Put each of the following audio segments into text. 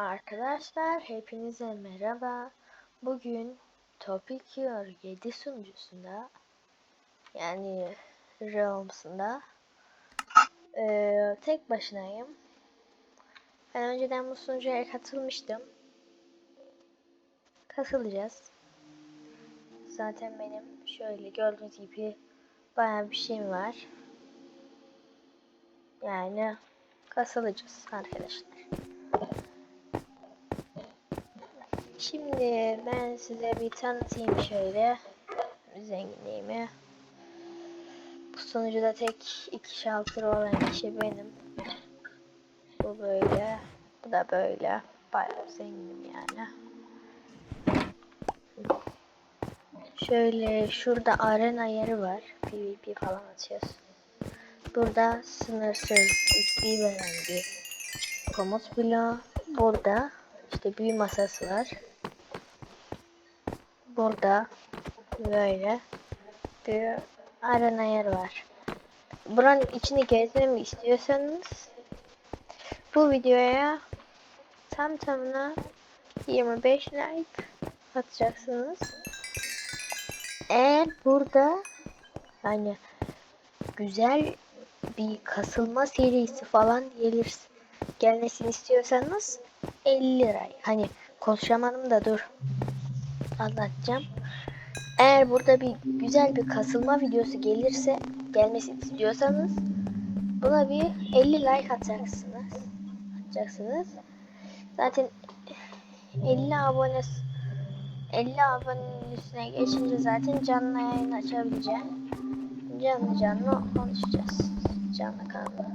Arkadaşlar hepinize merhaba. Bugün Topicure 7 sunucusunda yani Realms'ında eee, tek başınayım. Ben önceden bu sunucuya katılmıştım. Katılacağız. Zaten benim şöyle gördüğünüz gibi bayağı bir şeyim var. Yani katılacağız arkadaşlar. Şimdi ben size bir tanıtayım şöyle zenginliğimi. Bu sunucuda tek iki şaltır olan kişi benim. Bu böyle, bu da böyle. Bayağı zenginim yani. Şöyle şurada arena yeri var. PvP falan atıyoruz. Burada sınırsız XP veren bir komut bloğu. Burada işte büyü masası var. Burada böyle bir arena yer var. Buranın içini gezmemi istiyorsanız bu videoya tam tamına 25 like atacaksınız. Eğer burada hani güzel bir kasılma serisi falan gelir gelmesini istiyorsanız 50 lira. Hani konuşamadım da dur anlatacağım. Eğer burada bir güzel bir kasılma videosu gelirse gelmesini istiyorsanız buna bir 50 like atacaksınız. Atacaksınız. Zaten 50 abone 50 abonenin üstüne geçince zaten canlı yayın açabileceğim. Canlı canlı konuşacağız. Canlı kanlı.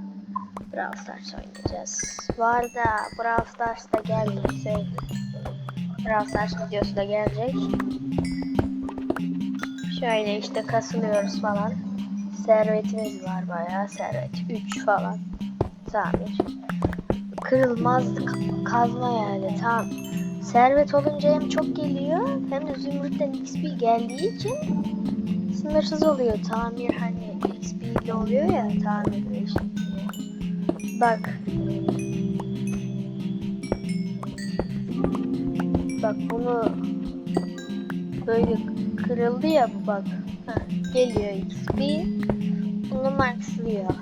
Brawl Stars oynayacağız. Bu arada Brawl Stars da gelecek. Brawl videosu da gelecek. Şöyle işte kasılıyoruz falan. Servetimiz var bayağı. Servet 3 falan. Tamir. Kırılmaz kazma yani. Tam servet olunca hem çok geliyor hem de zümrütten XP geldiği için sınırsız oluyor. Tamir hani XP ile oluyor ya tamir işte. Bak. Bak bunu böyle kırıldı ya bak. Heh, geliyor XP. Bunu maxlıyor.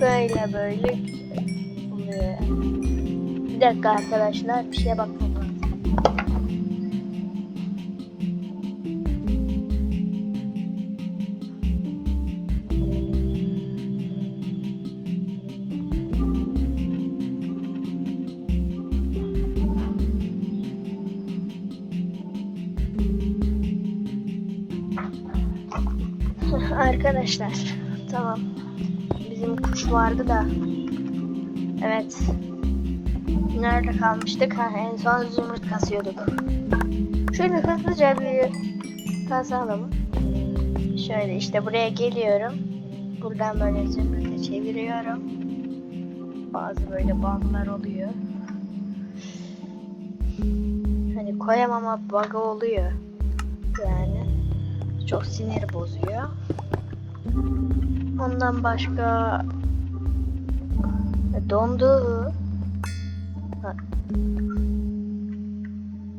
Böyle böyle oluyor. Bir dakika arkadaşlar bir şeye bakmam Arkadaşlar tamam. Bizim kuş vardı da. Evet. Nerede kalmıştık? Ha, en son zümrüt kasıyorduk. Şöyle hızlıca bir kasalım. Şöyle işte buraya geliyorum. Buradan böyle zümrüte çeviriyorum. Bazı böyle bağlar oluyor. Hani koyamama bug'ı oluyor. Yani çok sinir bozuyor. Ondan başka e, dondu.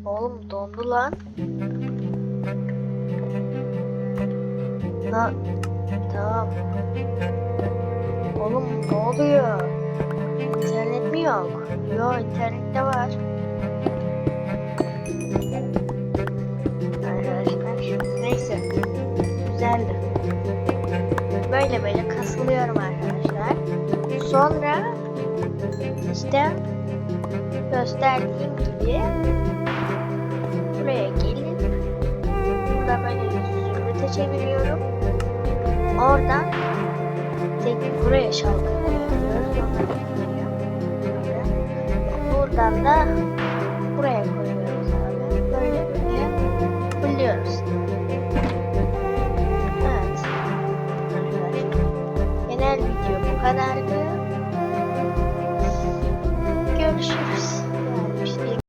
Oğlum dondu lan. Na tamam. Oğlum ne oluyor? İnternet mi yok? Yok internette var. bunlar. Sonra işte gösterdiğim gibi buraya gelip burada böyle zürüte çeviriyorum. Oradan tek buraya şalkıyoruz. Buradan da buraya koyuyoruz abi. Böyle böyle buluyoruz. Evet. Genel video bu. kadar